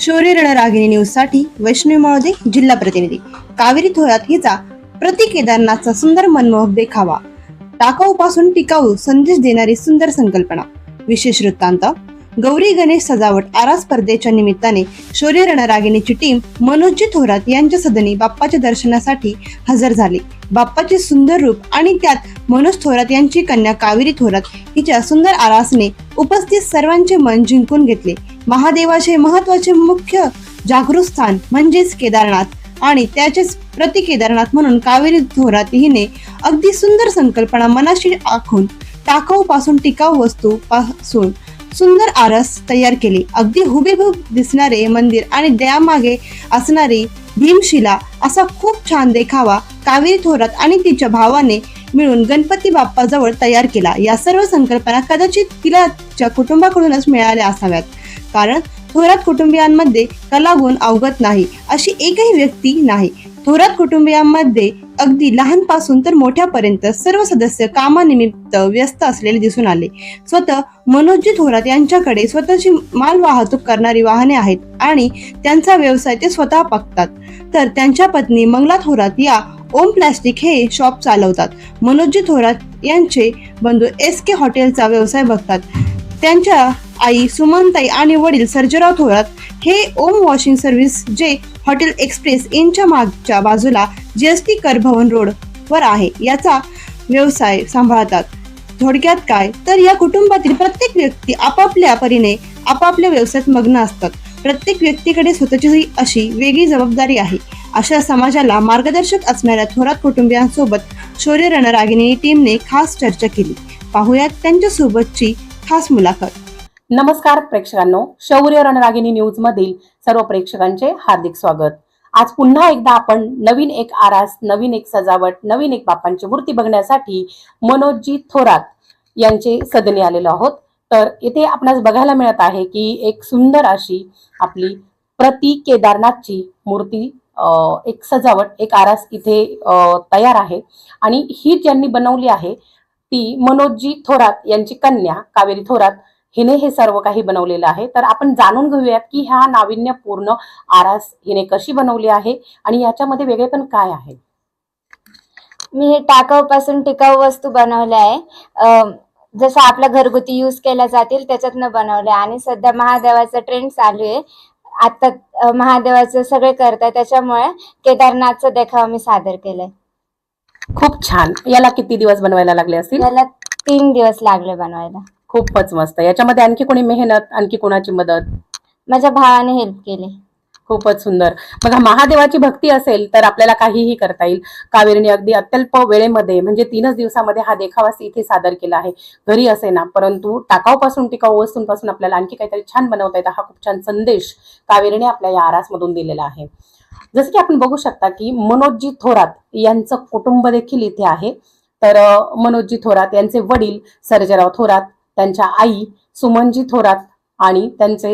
शौर्य रणरागिणी न्यूजसाठी वैष्णवी महोदय जिल्हा प्रतिनिधी. कावेरी थोरात हिचा प्रति केदारनाथचा सुंदर मनमोहक देखावा. टाकाऊ पासून टिकाऊ संदेश देणारी सुंदर संकल्पना. विशेष वृत्तांत गौरी गणेश सजावट आरा स्पर्धेच्या निमित्ताने शौर्य रणरागिणीची टीम मनोजी थोरात यांच्या सदनी बाप्पाच्या दर्शनासाठी हजर झाली. बाप्पाचे सुंदर रूप आणि त्यात मनोज थोरात यांची कन्या कावेरी थोरात हिच्या सुंदर आरासने उपस्थित सर्वांचे मन जिंकून घेतले. महादेवाचे महत्त्वाचे मुख्य जागृत स्थान म्हणजेच केदारनाथ आणि त्याचेच प्रति केदारनाथ म्हणून कावेरी थोरात हिने अगदी सुंदर संकल्पना मनाशी आखून टाकाऊ पासून टिकाऊ वस्तू पासून सुंदर आरस तयार केली. अगदी हुबेहूब दिसणारे मंदिर आणि त्यामागे असणारी भीमशिला असा खूप छान देखावा कावेरी थोरात आणि तिच्या भावाने मिळून गणपती बाप्पाजवळ तयार केला. या सर्व संकल्पना कदाचित तिला कुटुंबाकडूनच मिळाल्या असाव्यात. कारण थोरात कुटुंबियांमध्ये कलागुण अवगत नाही अशी एकही व्यक्ती नाही. थोरात कुटुंबियांमध्ये अगदी लहानपासून तर मोठ्यापर्यंत सर्व सदस्य कामानिमित्त व्यस्त असलेले दिसून आले. स्वतः मनोजी थोरात यांच्याकडे स्वतःची माल वाहतूक करणारी वाहने आहेत आणि त्यांचा व्यवसाय ते स्वतः पागतात तर त्यांच्या पत्नी मंगला थोरात या ओम प्लास्टिक हे शॉप चालवतात. मनोजी थोरात यांचे बंधू एस के हॉटेलचा व्यवसाय बघतात. त्यांच्या आई सुमनताई आणि वडील सर्जेराव थोरात हे ओम वॉशिंग सर्व्हिस जे हॉटेल एक्सप्रेस इनच्या मागच्या बाजूला जीएसटी कर भवन रोड वर आहे याचा व्यवसाय सांभाळतात. थोडक्यात काय? तर या कुटुंबातील प्रत्येक व्यक्ती आपापल्या परीने आपापल्या व्यवसायात मग्न असतात. प्रत्येक व्यक्तीकडे स्वतःची अशी वेगळी जबाबदारी आहे. अशा समाजाला मार्गदर्शक असणाऱ्या थोरात कुटुंबियांसोबत शौर्य रणरागिणी टीमने खास चर्चा केली. पाहुयात त्यांच्यासोबतची खास मुलाखत. नमस्कार प्रेक्षकांनो शौर्य रणरागिणी न्यूज मधील सर्व प्रेक्षकांचे हार्दिक स्वागत. आज पुन्हा एकदा आपण नवीन एक आरास नवीन एक सजावट नवीन एक बाप्पांची मूर्ती बघण्यासाठी मनोजजी थोरात यांचे सदनी आलेलो आहोत. तर इथे आपणास बघायला मिळत आहे की एक सुंदर अशी आपली प्रति केदारनाथची मूर्ती एक सजावट एक आरास इथे तयार आहे. आणि ही ज्यांनी बनवली आहे ती मनोजजी थोरात यांची कन्या कावेरी थोरात हिने हे सर्व काही बनवलेलं आहे. तर आपण जाणून घेऊयात की ह्या नाविन्यपूर्ण आरास हिने कशी बनवली आहे आणि याच्यामध्ये वेगळे पण काय आहे? मी हे टाकाऊपासून टिकाऊ वस्तू बनवल्या आहे. जसं आपल्या घरगुती यूज केल्या जातील त्याच्यातनं बनवल्या आणि सध्या महादेवाचं ट्रेंड चालू आहे. आता महादेवाचं सगळे करतात त्याच्यामुळे केदारनाथचं देखावा मी सादर केलंय. खूप छान. याला किती दिवस बनवायला लागले असतील? त्याला तीन दिवस लागले बनवायला. खूपच मस्त. याच्यामध्ये आणखी कोणी मेहनत आणखी कोणाची मदत? माझ्या भावाने हेल्प केली. खूपच सुंदर. बघा महादेवाची भक्ती असेल तर आपल्याला काहीही करता येईल. कावेरीने अगदी अत्यल्प वेळेमध्ये म्हणजे तीनच दिवसामध्ये हा देखावा इथे सादर केला आहे. घरी असे ना परंतु टाकाऊपासून टिकाऊ वस्तूंपासून आपल्याला आणखी काहीतरी छान बनवता येतं. हा खूप छान संदेश कावेरीने आपल्या या आरासमधून दिलेला आहे. जसं की आपण बघू शकता की मनोजजी थोरात यांचं कुटुंब देखील इथे आहे. तर मनोजी मनोजजी थोरात यांचे वडील सर्जराव थोरात त्यांच्या आई सुमनजी थोरात आणि त्यांचे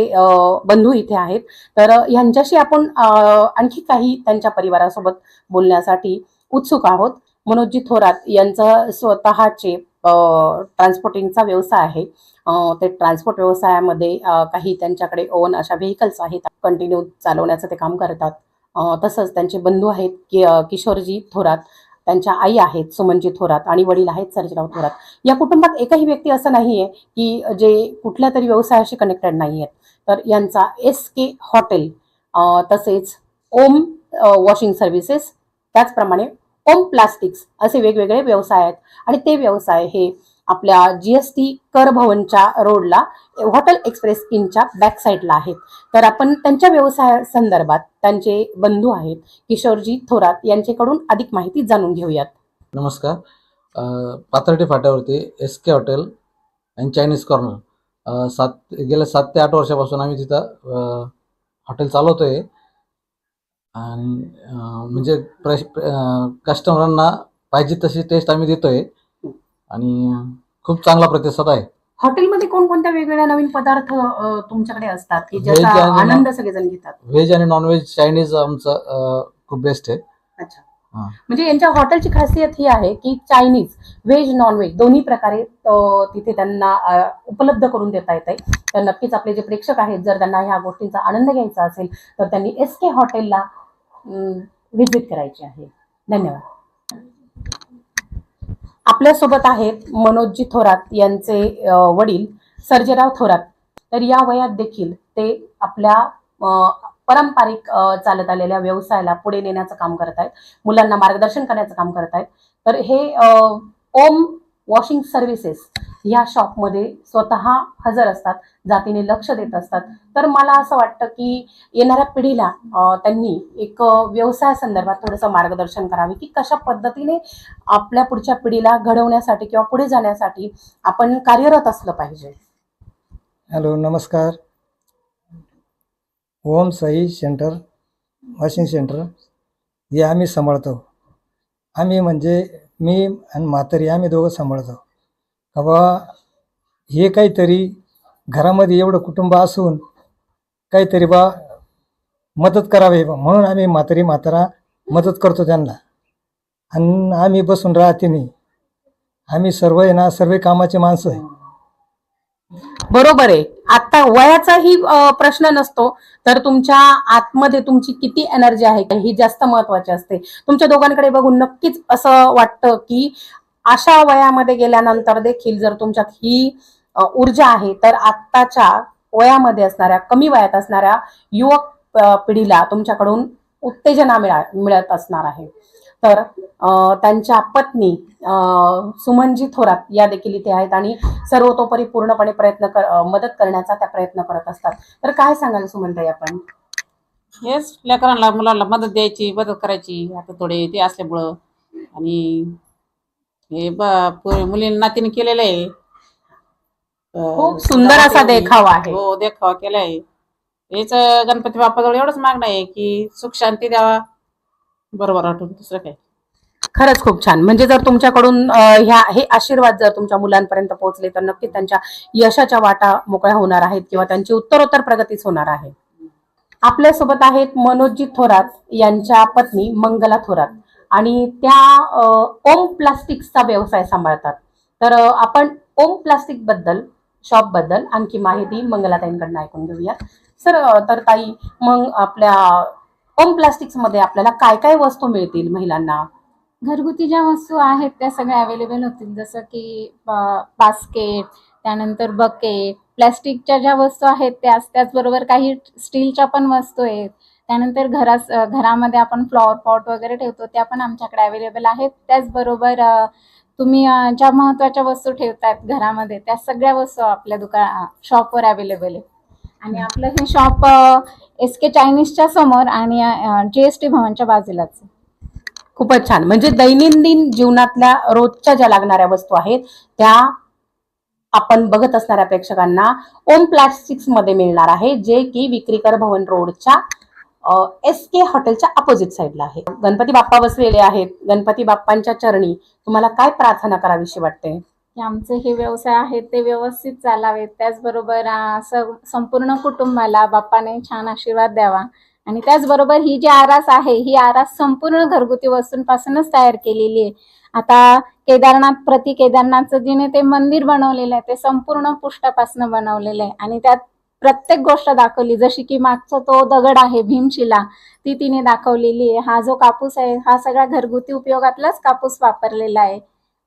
बंधू इथे आहेत. तर यांच्याशी आपण आणखी काही त्यांच्या परिवारासोबत बोलण्यासाठी उत्सुक आहोत. मनोजजी थोरात यांचं स्वतःचे ट्रान्सपोर्टिंगचा व्यवसाय आहे. ते ट्रान्सपोर्ट व्यवसायामध्ये काही त्यांच्याकडे ओन अशा व्हेकल्स आहेत. कंटिन्यू चालवण्याचं ते काम करतात. तसंच त्यांचे बंधू आहेत कि किशोरजी थोरात त्यांच्या आई आहेत सुमनजी थोरात आणि वडील आहेत सर्जराव थोरात. या कुटुंबात एकही व्यक्ती असं नाहीये की जे कुठल्या तरी व्यवसायाशी कनेक्टेड नाही आहेत तर यांचा एस के हॉटेल तसेच ओम वॉशिंग सर्व्हिसेस त्याचप्रमाणे ओम प्लास्टिक्स असे वेगवेगळे व्यवसाय आहेत. आणि ते व्यवसाय हे आपल्या जीएसटी कर भवनच्या रोडला हॉटेल एक्सप्रेस इनच्या बॅक साईडला आहेत. तर आपण त्यांच्या व्यवसाया संदर्भात त्यांचे बंधू आहेत किशोरजी थोरात यांच्याकडून अधिक माहिती जाणून घेऊयात. नमस्कार. अ, Pathardi फाट्यावरती S K hotel and Chinese corner सात गेल्या सात ते आठ वर्षापासून आम्ही तिथं हॉटेल चालवतो आहे आणि म्हणजे प्र कस्टमरांना पाहिजे तशी टेस्ट आम्ही देतो आहे आणि खूप चांगला प्रतिसाद आहे. हॉटेलमध्ये कोणकोणत्या वेगवेगळ्या नवीन पदार्थ अ, तुमच्याकडे असतात की Veg ज्याचा आणि आनंद सगळेजण घेतात? व्हेज आणि नॉनव्हेज चायनीज आमचं अ, खूप बेस्ट आहे. अच्छा. हा. म्हणजे यांच्या हॉटेलची खासियत ही आहे की चायनीज व्हेज नॉन व्हेज दोन्ही प्रकारे अ, तिथे त्यांना अ, उपलब्ध करून देता येत आहे. तर नक्कीच आपले जे प्रेक्षक आहेत जर त्यांना ह्या गोष्टींचा आनंद घ्यायचा असेल तर त्यांनी एस के हॉटेलला व्हिजिट करायची आहे. धन्यवाद. आपल्यासोबत आहेत मनोजजी थोरात यांचे वडील सर्जेराव थोरात. तर या वयात देखील ते आपल्या पारंपरिक चालत आलेल्या व्यवसायाला पुढे नेण्याचं काम करत आहेत मुलांना मार्गदर्शन करण्याचं काम करत आहेत तर हे ओम वॉशिंग सर्व्हिसेस ह्या शॉपमध्ये स्वतः हजर असतात जातीने लक्ष देत असतात. तर मला असं वाटतं की येणाऱ्या पिढीला त्यांनी एक व्यवसाय संदर्भात थोडंसं मार्गदर्शन करावे की कशा पद्धतीने आपल्या पुढच्या पिढीला घडवण्यासाठी किंवा पुढे जाण्यासाठी आपण कार्यरत असलं पाहिजे. हॅलो नमस्कार. Om Sai centre washing centre हे आम्ही सांभाळतो. आम्ही म्हणजे मी आणि म्हातारी आम्ही दोघं सांभाळतो का बाबा हे काहीतरी घरामध्ये एवढं कुटुंब असून काहीतरी बा मदत करावी बा म्हणून आम्ही म्हातारी म्हातारा मदत करतो त्यांना. आणि आम्ही बसून राहते नाही आम्ही सर्व आहे ना सर्व कामाचे माणसं आहे. बरोबर आहे. आता वयाचाही प्रश्न नसतो तर तुमच्या आतमध्ये तुमची किती एनर्जी आहे? का ही जास्त महत्वाची असते. तुमच्या दोघांकडे बघून नक्कीच असं वाटतं की अशा वयामध्ये गेल्यानंतर देखील जर तुमच्यात ही ऊर्जा आहे तर आत्ताच्या वयामध्ये असणाऱ्या कमी वयात असणाऱ्या युवक पिढीला तुमच्याकडून उत्तेजना मिळा मिळत असणार आहे. तर अ, त्यांच्या पत्नी सुमनजी थोरात या देखील इथे आहेत आणि सर्वतोपरी पूर्णपणे प्रयत्न कर मदत करण्याचा त्या प्रयत्न करत असतात. तर काय सांगाल सुमनताई आपण? हेच लेकरांना मुलांना मदत द्यायची मदत करायची आता थोडे ते असल्यामुळं. आणि हे मुलींना नातीने केलेलं आहे. खूप सुंदर असा देखावा आहे. हो देखावा केलाय. हेच गणपती बाप्पाजवळ एवढंच मागणं आहे की सुख शांती द्यावा. बरोबर वाटून दुसरं काय? खरंच खूप छान. म्हणजे जर तुमच्याकडून ह्या हे आशीर्वाद जर तुमच्या मुलांपर्यंत पोहोचले तर नक्कीच त्यांच्या यशाच्या वाटा मोकळ्या होणार आहेत किंवा त्यांची उत्तरोत्तर प्रगतीच होणार आहे. आपल्यासोबत आहेत मनोजजी थोरात यांच्या पत्नी मंगला थोरात. आणि त्या ओम प्लास्टिकचा व्यवसाय सांभाळतात. तर आपण ओम प्लास्टिकबद्दल शॉपबद्दल आणखी माहिती मंगलाताईंकडनं ऐकून घेऊया सर तर ताई मग आपल्या ओम प्लास्टिक्समध्ये आपल्याला काय काय वस्तू मिळतील महिलांना? घरगुती ज्या वस्तू आहेत त्या सगळ्या अवेलेबल होतील. जसं की बास्केट त्यानंतर बकेट प्लॅस्टिकच्या ज्या वस्तू आहेत त्याच त्याचबरोबर काही स्टीलच्या पण वस्तू आहेत. त्यानंतर घरास घरामध्ये आपण फ्लॉवर पॉट वगैरे ठेवतो त्या पण आमच्याकडे अवेलेबल आहेत. त्याचबरोबर तुम्ही ज्या महत्त्वाच्या वस्तू ठेवतायत घरामध्ये त्या सगळ्या वस्तू आपल्या दुकान शॉपवर अवेलेबल आहेत. आणि आपलं हे शॉप एस के चायनीजच्या समोर आणि जी एस टी भवनच्या बाजूलाच. खूपच छान. म्हणजे दैनंदिन जीवनातल्या रोजच्या ज्या लागणाऱ्या वस्तू आहेत त्या आपण बघत असणाऱ्या प्रेक्षकांना ओम प्लास्टिक्समध्ये मिळणार आहे जे की विक्रीकर भवन रोडच्या एस के हॉटेलच्या अपोजिट साईडला आहे. गणपती बाप्पा बसलेले आहेत. गणपती बाप्पांच्या चरणी तुम्हाला काय प्रार्थना करावीशी वाटते? की आमचे हे व्यवसाय आहेत ते व्यवस्थित चालावेत. त्याचबरोबर संपूर्ण कुटुंबाला बाप्पाने छान आशीर्वाद द्यावा. आणि त्याचबरोबर ही जी आरास आहे ही आरास संपूर्ण घरगुती वस्तूंपासूनच तयार केलेली आहे. आता केदारनाथ प्रति केदारनाथचं जिने ते मंदिर बनवलेलं आहे ते संपूर्ण पुष्टापासून बनवलेलं आहे. आणि त्यात प्रत्येक गोष्ट दाखवली जशी की मागचा तो दगड आहे भीमशिला ती तिने दाखवलेली आहे. हा जो कापूस आहे हा सगळा घरगुती उपयोगातलाच कापूस वापरलेला आहे.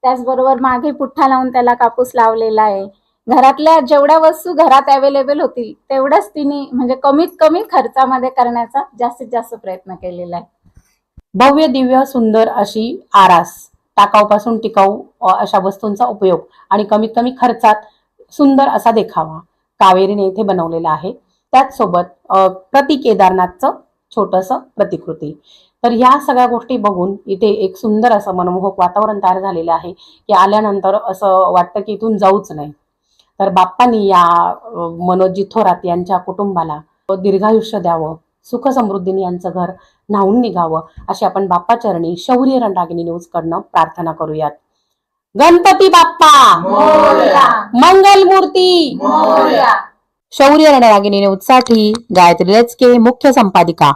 त्याचबरोबर मागे पुठ्ठा लावून त्याला कापूस लावलेला आहे. घरातल्या जेवढ्या वस्तू घरात अवेलेबल होतील तेवढंच तिने म्हणजे कमीत कमी खर्चामध्ये करण्याचा जास्तीत जास्त प्रयत्न केलेला आहे. भव्य दिव्य सुंदर अशी आरास टाकाऊपासून टिकाऊ अशा वस्तूंचा उपयोग आणि कमीत कमी खर्चात सुंदर असा देखावा कावेरीने इथे बनवलेला आहे. त्याचसोबत प्रति केदारनाथचं छोटस प्रतिकृती. तर ह्या सगळ्या गोष्टी बघून इथे एक सुंदर असं मनमोहक वातावरण तयार झालेलं आहे की आल्यानंतर असं वाटतं की इथून जाऊच नाही. तर बाप्पांनी या मनोजी थोरात यांच्या कुटुंबाला दीर्घायुष्य द्यावं सुख समृद्धीने यांचं घर न्हावून निघावं अशी आपण बाप्पाचरणी शौर्य रणरागिणी न्यूज कडनं प्रार्थना करूयात. गणपती बाप्पा! मंगल मूर्ती! शौर्य रणरागिणी न्यूजसाठी गायत्री लचके मुख्य संपादिका